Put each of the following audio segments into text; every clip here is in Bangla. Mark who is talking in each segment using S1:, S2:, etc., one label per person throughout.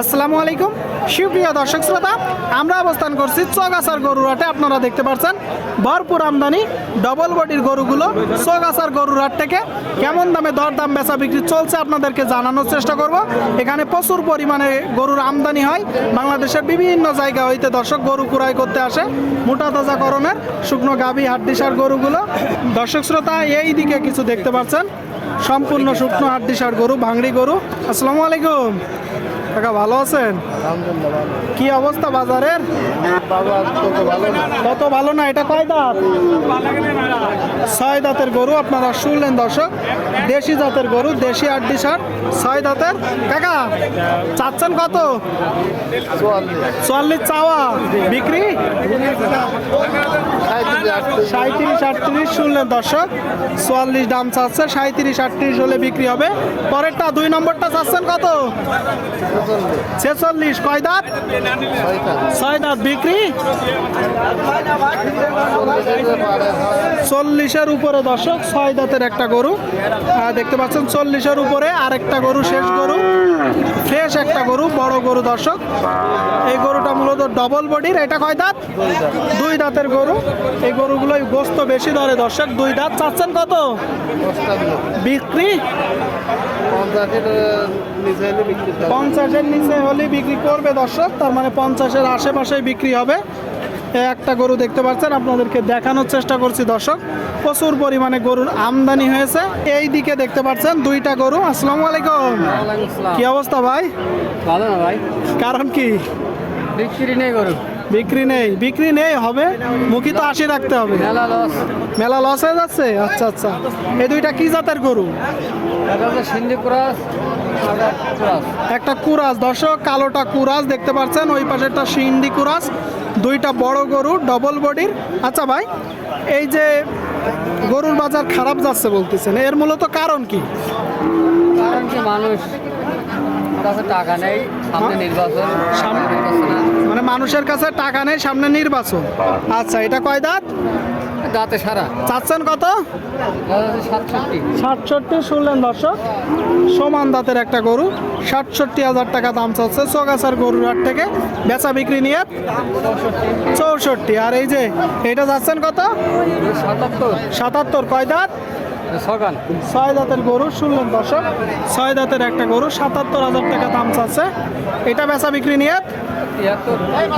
S1: আসসালামু আলাইকুম। সুপ্রিয় দর্শক শ্রোতা, আমরা অবস্থান করছি চগাছার গরুরাটে আপনারা দেখতে পাচ্ছেন, ভরপুর আমদানি ডবল বডির গরুগুলো চগাছার গরুরাট থেকে কেমন দামে দর দাম বেচা বিক্রি চলছে আপনাদেরকে জানানোর চেষ্টা করব। এখানে প্রচুর পরিমাণে গরুর আমদানি হয়। বাংলাদেশের বিভিন্ন জায়গা হইতে দর্শক গরু কুড়াই করতে আসে। মোটা তাজা করণের শুকনো গাভী হাড্ডিসার গরুগুলো। দর্শক শ্রোতা, এই দিকে কিছু দেখতে পাচ্ছেন। সম্পূর্ণ শুকনো হাড্ডিসার গরু, ভাঙড়ি গরু। আসসালামু আলাইকুম। কাকা ভালো আছেন? কি অবস্থা বাজারের? কত ভালো না এটা কয় দাঁত? ছয় দাঁতের গরু আপনারা শুনলেন দর্শক। দেশি জাতের গরু দেশি আড্ডি সার ছয় দাঁতের। কাকা চাচ্ছেন কত?
S2: চুয়াল্লিশ
S1: চুয়াল্লিশ চাওয়া। বিক্রি?
S2: সাঁত্রিশ আটত্রিশ
S1: শুনলেন দর্শক। চুয়াল্লিশ দাম চাচ্ছে সাঁত্রিশ আটত্রিশ হলে বিক্রি হবে। পরেরটা দুই নম্বরটা চাচ্ছেন কত?
S2: চল্লিশ
S1: ছেচল্লিশ কয় দাঁত? ছয় দাঁত বিক্রি?
S2: চল্লিশের পারে
S1: চল্লিশের উপরে দর্শক ছয় দাঁতের একটা গরু। দেখতে পাচ্ছেন চল্লিশের উপরে আর একটা গরু শেষ গরু। ফ্রেশ একটা গরু বড় গরু দর্শক। এই গরুটা মূলত ডবল বডির এটা কয় দাঁত? দুই দাঁতের গরু। এই গরুগুলোই গোস্ত বেশি ধরে দর্শক দুই দাঁত। চাচ্ছেন কত? বিক্রি?
S2: পঞ্চাশের নিচে হলে বিক্রি
S1: করবে। দর্শক। তার মানে পঞ্চাশের আশেপাশে বিক্রি হবে। একটা গরু দেখতে পাচ্ছেন আপনাদেরকে দেখানোর চেষ্টা করছি দর্শক। প্রচুর পরিমাণে গরুর আমদানি হয়েছে। এই দিকে দেখতে পাচ্ছেন দুইটা গরু। আসসালামু আলাইকুম। কি অবস্থা ভাই?
S2: ভালো না ভাই?
S1: কারণ কি?
S2: বিক্রি নেই গরু।
S1: বিক্রি নেই। বিক্রি নেই হবে। মুখী তো আশি রাখতে হবে।
S2: মেলা লস
S1: মেলা লস হয়ে যাচ্ছে? আচ্ছা আচ্ছা। এই দুইটা কি জাতের গরু?
S2: সিন্ধি
S1: একটা কুরাস। দর্শক কালোটা কুরাস দেখতে পাচ্ছেন। ওই পাশেরটা সিন্ডি কুরাস। দুইটা বড় গরু ডবল বডির আচ্ছা ভাই এই যে গরুর বাজার খারাপ যাচ্ছে বলতেছেন এর মূলত কারণ কি?
S2: কারণ কি মানুষ কাছে টাকা নেই সামনে নির্বাচন।
S1: সামনে- মানে মানুষের কাছে টাকা নেই সামনে নির্বাচন। আচ্ছা এটা কয় দাঁত?
S2: দাঁতে সারা।
S1: চাচ্ছেন কত?
S2: সাতষট্টি।
S1: শুনলেন দর্শক? সমান দাঁতের একটা গরু ষাটষট্টি হাজার টাকা দাম চাচ্ছে চগাছার গরুর হাট থেকে। বেচা বিক্রি নিয়ে চৌষট্টি। আর এই যে এটা যাচ্ছেন কত?
S2: সাতাত্তর।
S1: সাতাত্তর। কয় দাঁত?
S2: সকাল
S1: ছয় দাঁতের গরু শুনলেন দর্শক? ছয় দাঁতের একটা গরু সাতাত্তর হাজার টাকা দাম চাচ্ছে। এটা বেচা বিক্রি নিয়ে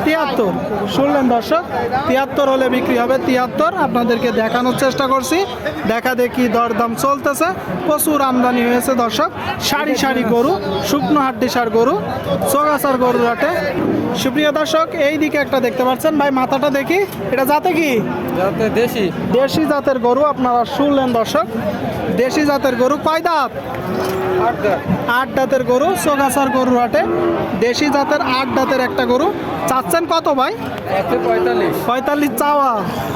S2: তিয়াত্তর।
S1: শুনলেন দর্শক, তিয়াত্তর হলে বিক্রি হবে তিয়াত্তর। আপনাদেরকে দেখানোর চেষ্টা করছি। দেখা দেখি দরদাম চলতেছে। প্রচুর আমদানি হয়েছে দর্শক। সারি সারি গরু, শুকনো হাড্ডিসার গরু, চোগাছার গরু হাটে। সুপ্রিয় দর্শক এই দিকে একটা দেখতে পাচ্ছেন। ভাই মাথাটা দেখি। এটা যাতে কি?
S2: যাতে দেশি।
S1: দেশি জাতের গরু আপনারা শুনলেন দর্শক। দেশি জাতের গরু কয় দাঁত? আট দাঁতের গরু চোগাছার গরু হাটে। দেশি জাতের আট দাঁতের একটা গরু। চাচ্ছেন কত ভাই?
S2: পঁয়তাল্লিশ।
S1: পঁয়তাল্লিশ চাওয়া।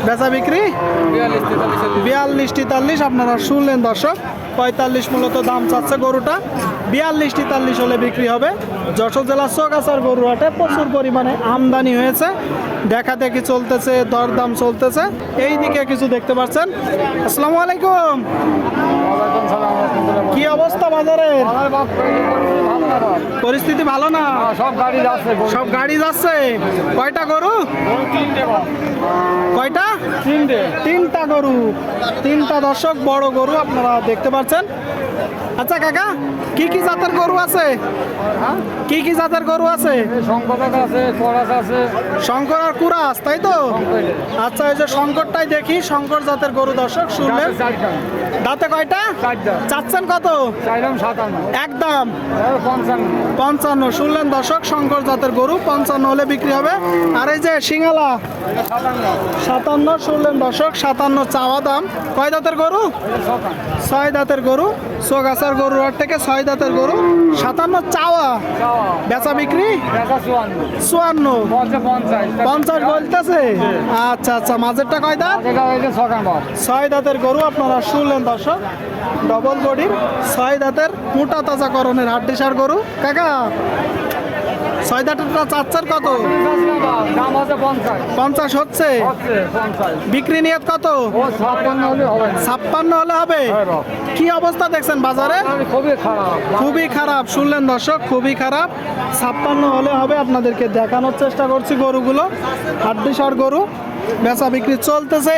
S1: বেচা বিক্রি?
S2: বিয়াল্লিশ তেতাল্লিশ
S1: আপনারা শুনলেন দর্শক। পঁয়তাল্লিশ মূলত দাম চাচ্ছে গরুটা। বিয়াল্লিশ তেতাল্লিশ হলে বিক্রি হবে। যশোর জেলার চোগাছার গরু হাটে প্রচুর পরিমাণে আমদানি হয়েছে। দেখা দেখি চলতেছে দরদাম চলতেছে। এই দিকে কিছু দেখতে পাচ্ছেন। আসসালামু আলাইকুম। কি অবস্থা বাজারের? পরিস্থিতি ভালো না?
S2: সব গাড়ি যাচ্ছে
S1: সব গাড়ি যাচ্ছে। কয়টা গরু? কয়টা?
S2: তিনটে।
S1: তিনটা গরু। তিনটা দর্শক বড় গরু আপনারা দেখতে পাচ্ছেন। আচ্ছা কাকা, কি কি জাতের গরু আছে? কি কি জাতের গরু আছে? শঙ্কর আর কুরাস, তাই তো? আচ্ছা এই যে শঙ্করটাই দেখি, শঙ্কর জাতের গরু দর্শক, শুনলেন? দাঁতে কয়টা? চাচ্ছেন কত? একদম।
S2: পঞ্চান্ন।
S1: পঞ্চান্ন শুনলেন দর্শক, শঙ্কর জাতের গরু, পঞ্চান্ন হলে বিক্রি হবে। আর এই যে সিঙ্গালা
S2: সাতান্ন
S1: শুনলেন দর্শক, সাতান্ন চাওয়া দাম। কয় দাঁতের গরু? ছয় দাঁতের গরু। সোগাছার গরুর হাট থেকে ছয় দাঁতের গরু। সাতান্ন চাওয়া। বেচা বিক্রি?
S2: চুয়ান্ন। পঞ্চাশ
S1: বলতেছে? আচ্ছা আচ্ছা মাঝেরটা কয় দাঁত? ছয় দাঁতের গরু আপনারা শুনলেন দর্শক। ডবল বডির ছয় দাঁতের মোটা তাজা করণের হাড্ডিসার গরু। কাকা ছয় দাঁতটা চাচ্ছের কত?
S2: পঞ্চাশ
S1: হচ্ছে। বিক্রি নিয়ত কত? ছাপ্পান্ন হলে হবে। কি অবস্থা দেখছেন বাজারে?
S2: খুবই খারাপ
S1: খুবই খারাপ। শুনলেন দর্শক, খুবই খারাপ। ছাপ্পান্ন হলে হবে, আপনাদেরকে দেখানোর চেষ্টা করছি গরুগুলো। হাড্ডিসার গরু, বেচা বিক্রি চলতেছে।